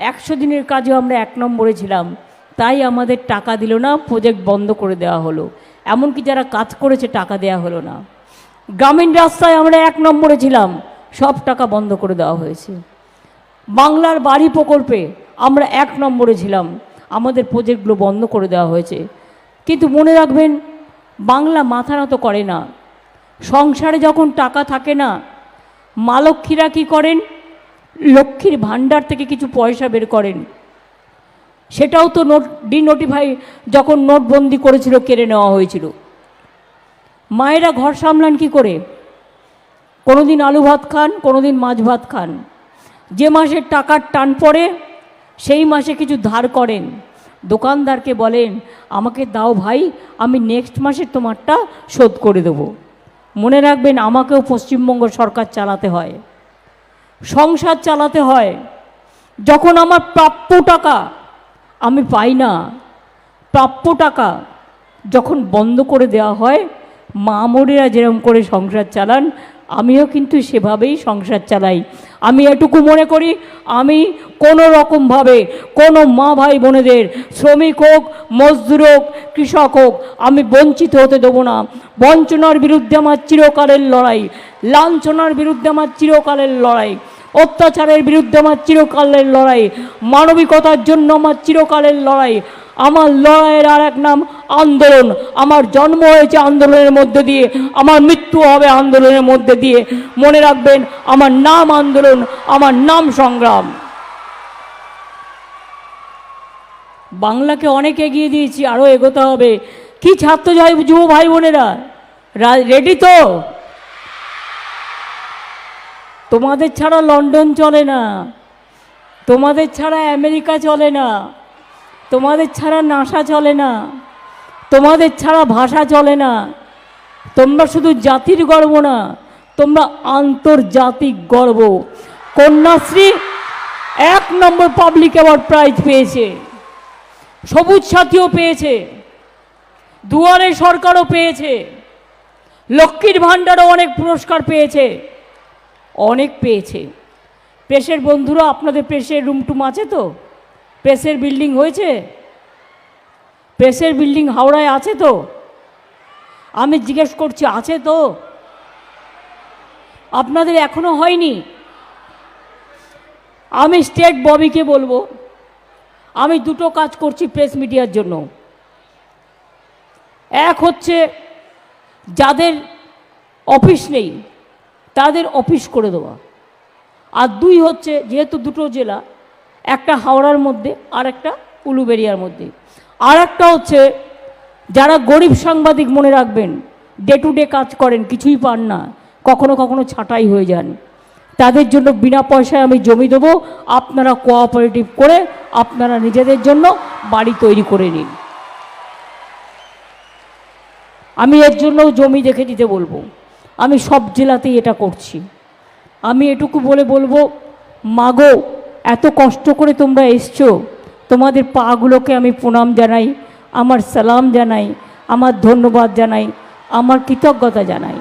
একশো দিনের কাজেও আমরা এক নম্বরে ছিলাম। তাই আমাদের টাকা দিল না প্রজেক্ট বন্ধ করে দেওয়া হলো। এমনকি যারা কাজ করেছে, টাকা দেওয়া হলো না। গ্রামীণ রাস্তায় আমরা এক নম্বরে ছিলাম, সব টাকা বন্ধ করে দেওয়া হয়েছে। বাংলার বাড়ি প্রকল্পে আমরা এক নম্বরে ছিলাম, আমাদের প্রজেক্টগুলো বন্ধ করে দেওয়া হয়েছে। কিন্তু মনে রাখবেন, বাংলা মাথা নত করে না। সংসারে যখন টাকা থাকে না, মা লক্ষ্মীরা কী করেন? লক্ষ্মীর ভাণ্ডার থেকে কিছু পয়সা বের করেন। সেটাও তো নোট ডিনোটিফাই যখন নোটবন্দি করেছিল, কেড়ে নেওয়া হয়েছিল। মায়েরা ঘর সামলান কি করে? কোনো দিন আলু ভাত খান কোনো দিন মাছ ভাত খান। যে মাসে টাকার টান পড়ে, সেই মাসে কিছু ধার করেন। দোকানদারকে বলেন, আমাকে দাও ভাই, আমি নেক্সট মাসে তোমারটা শোধ করে দেবো। মনে রাখবেন, আমাকেও পশ্চিমবঙ্গ সরকার চালাতে হয়। সংসার চালাতে হয়। যখন আমার প্রাপ্য টাকা আমি পাই না, প্রাপ্য টাকা যখন বন্ধ করে দেওয়া হয়, মা মরেরা যেরকম করে সংসার চালান, আমিও কিন্তু সেভাবেই সংসার চালাই। আমি এটুকু মনে করি, আমি কোনো রকমভাবে কোনো মা ভাই বোনেদের, শ্রমিক হোক, মজদুর হোক, কৃষক হোক, আমি বঞ্চিত হতে দেবো না। বঞ্চনার বিরুদ্ধে আমার চিরকালের লড়াই, লাঞ্ছনার বিরুদ্ধে আমার চিরকালের লড়াই। অত্যাচারের বিরুদ্ধে আমার চিরকালের লড়াই। মানবিকতার জন্য আমার চিরকালের লড়াই। আমার লড়াইয়ের আর এক নাম আন্দোলন। আমার জন্ম হয়েছে আন্দোলনের মধ্যে দিয়ে। আমার মৃত্যু হবে আন্দোলনের মধ্যে দিয়ে। মনে রাখবেন, আমার নাম আন্দোলন, আমার নাম সংগ্রাম। বাংলাকে অনেক এগিয়ে দিয়েছি আরও এগোতে হবে। কি ছাত্র যুব ভাই বোনেরা? রেডি তো? তোমাদের ছাড়া লন্ডন চলে না। তোমাদের ছাড়া আমেরিকা চলে না। তোমাদের ছাড়া নাসা চলে না। তোমাদের ছাড়া ভাষা চলে না। তোমরা শুধু জাতির গর্ব না, তোমরা আন্তর্জাতিক গর্ব। কন্যাশ্রী এক নম্বর পাবলিক অ্যাওয়ার্ড প্রাইজ পেয়েছে। সবুজ সাথীও পেয়েছে। দুয়ারে সরকারও পেয়েছে। লক্ষ্মীর ভাণ্ডারও অনেক পুরস্কার পেয়েছে। অনেক পেয়েছে। প্রেসের বন্ধুরা, আপনাদের প্রেসের রুম টুম আছে তো? প্রেসের বিল্ডিং হয়েছে? প্রেসের বিল্ডিং হাওড়ায় আছে তো? আমি জিজ্ঞেস করছি, আছে তো? আপনাদের এখনও হয়নি? আমি স্টেট ববিকে বলব, আমি দুটো কাজ করছি প্রেস মিডিয়ার জন্য। এক হচ্ছে, যাদের অফিস নেই তাদের অফিস করে দেওয়া। আর দুই হচ্ছে, যেহেতু দুটো জেলা, একটা হাওড়ার মধ্যে আর একটা উলুবেরিয়ার মধ্যে। আর একটা হচ্ছে, যারা গরিব সাংবাদিক মনে রাখবেন ডে টু ডে কাজ করেন, কিছুই পান না, কখনো কখনো ছাঁটাই হয়ে যান। তাদের জন্য বিনা পয়সায় আমি জমি দেবো, আপনারা কোঅপারেটিভ করে আপনারা নিজেদের জন্য বাড়ি তৈরি করে নিন। আমি এর জন্যও জমি দেখে দিতে বলব। আমি সব জেলাতেই এটা করছি। আমি এটুকু বলে বলব, মাগো, এত কষ্ট করে তোমরা এসছো, তোমাদের পাগুলোকে আমি প্রণাম জানাই, আমার সালাম জানাই, আমার ধন্যবাদ জানাই, আমার কৃতজ্ঞতা জানাই।